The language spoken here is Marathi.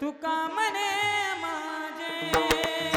तुका मने माझे?